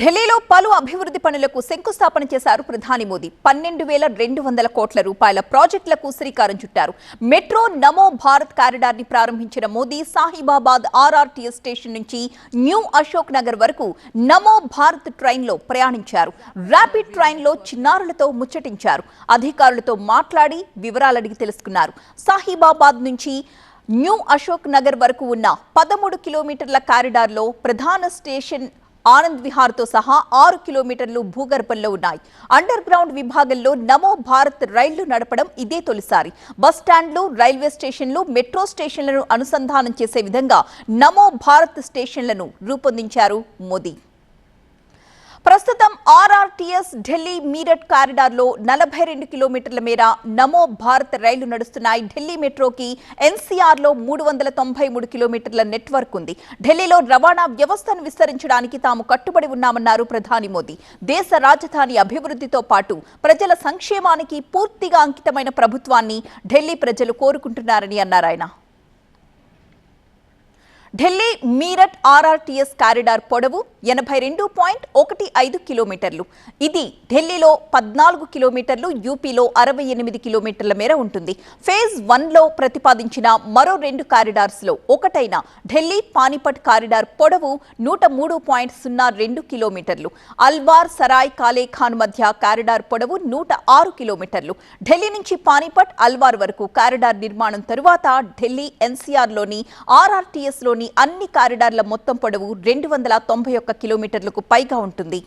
ఢిల్లీలో పలు అభివృద్ధి పనులకు శంకుస్థాపన చేశారు ప్రధాని మోదీ. పన్నెండు వేల రెండు వందల కోట్ల రూపాయల ప్రాజెక్టులకు శ్రీకారం చుట్టారు. మెట్రో నమో భారత్ కారిడార్ని ప్రారంభించిన మోదీ సాహిబాబాద్ ఆర్ఆర్టీఎస్ స్టేషన్ నుంచి న్యూ అశోక్ నగర్ వరకు నమో భారత్ ట్రైన్లో ప్రయాణించారు. ర్యాపిడ్ ట్రైన్లో చిన్నారులతో ముచ్చటించారు. అధికారులతో మాట్లాడి వివరాలు అడిగి తెలుసుకున్నారు. సాహిబాబాద్ నుంచి న్యూ అశోక్ నగర్ వరకు ఉన్న పదమూడు కిలోమీటర్ల కారిడార్లో ప్రధాన స్టేషన్ ఆనంద్ విహార్తో సహా ఆరు కిలోమీటర్లు భూగర్భంలో ఉన్నాయి. అండర్ గ్రౌండ్ విభాగంలో నమో భారత్ రైళ్ళు నడపడం ఇదే తొలిసారి. బస్ స్టాండ్లు రైల్వే స్టేషన్లు మెట్రో స్టేషన్లను అనుసంధానం చేసే విధంగా నమో భారత్ స్టేషన్లను రూపొందించారు మోదీ. ప్రస్తుతం ఆర్ఆర్టీఎస్ ఢిల్లీ మీరట్ కారిడార్లో నలభై రెండు కిలోమీటర్ల మేర నమో భారత్ రైళ్ళు నడుస్తున్నాయి. ఢిల్లీ మెట్రోకి ఎన్సీఆర్లో మూడు వందల తొంభై మూడు కిలోమీటర్ల నెట్వర్క్ ఉంది. ఢిల్లీలో రవాణా వ్యవస్థను విస్తరించడానికి తాము కట్టుబడి ఉన్నామన్నారు ప్రధాని మోదీ. దేశ రాజధాని అభివృద్ధితో పాటు ప్రజల సంక్షేమానికి పూర్తిగా అంకితమైన ప్రభుత్వాన్ని ఢిల్లీ ప్రజలు కోరుకుంటున్నారని అన్నారు ఆయన. ఢిల్లీ మీరట్ ఆర్ఆర్టీఎస్ కారిడార్ పొడవు ఎనభై రెండు పాయింట్ ఒకటి ఐదు కిలోమీటర్లు. ఇది ఢిల్లీలో పద్నాలుగు కిలోమీటర్లు యూపీలో అరవై ఎనిమిది కిలోమీటర్ల మేర ఉంటుంది. ఫేజ్ వన్లో ప్రతిపాదించిన మరో రెండు కారిడార్స్లో ఒకటైన ఢిల్లీ పానిపట్ కారిడార్ పొడవు నూట మూడు పాయింట్ సున్నా రెండు కిలోమీటర్లు. అల్వార్ సరాయ్ కాలే ఖాన్ మధ్య కారిడార్ పొడవు నూట ఆరు కిలోమీటర్లు. ఢిల్లీ నుంచి పానిపట్ అల్వార్ వరకు కారిడార్ నిర్మాణం తరువాత ఢిల్లీ ఎన్సీఆర్లోని ఆర్ఆర్టీఎస్లోని అన్ని కారిడార్ల మొత్తం పొడవు రెండు వందల తొంభై ఒక్క కిలోమీటర్లకు పైగా ఉంటుంది.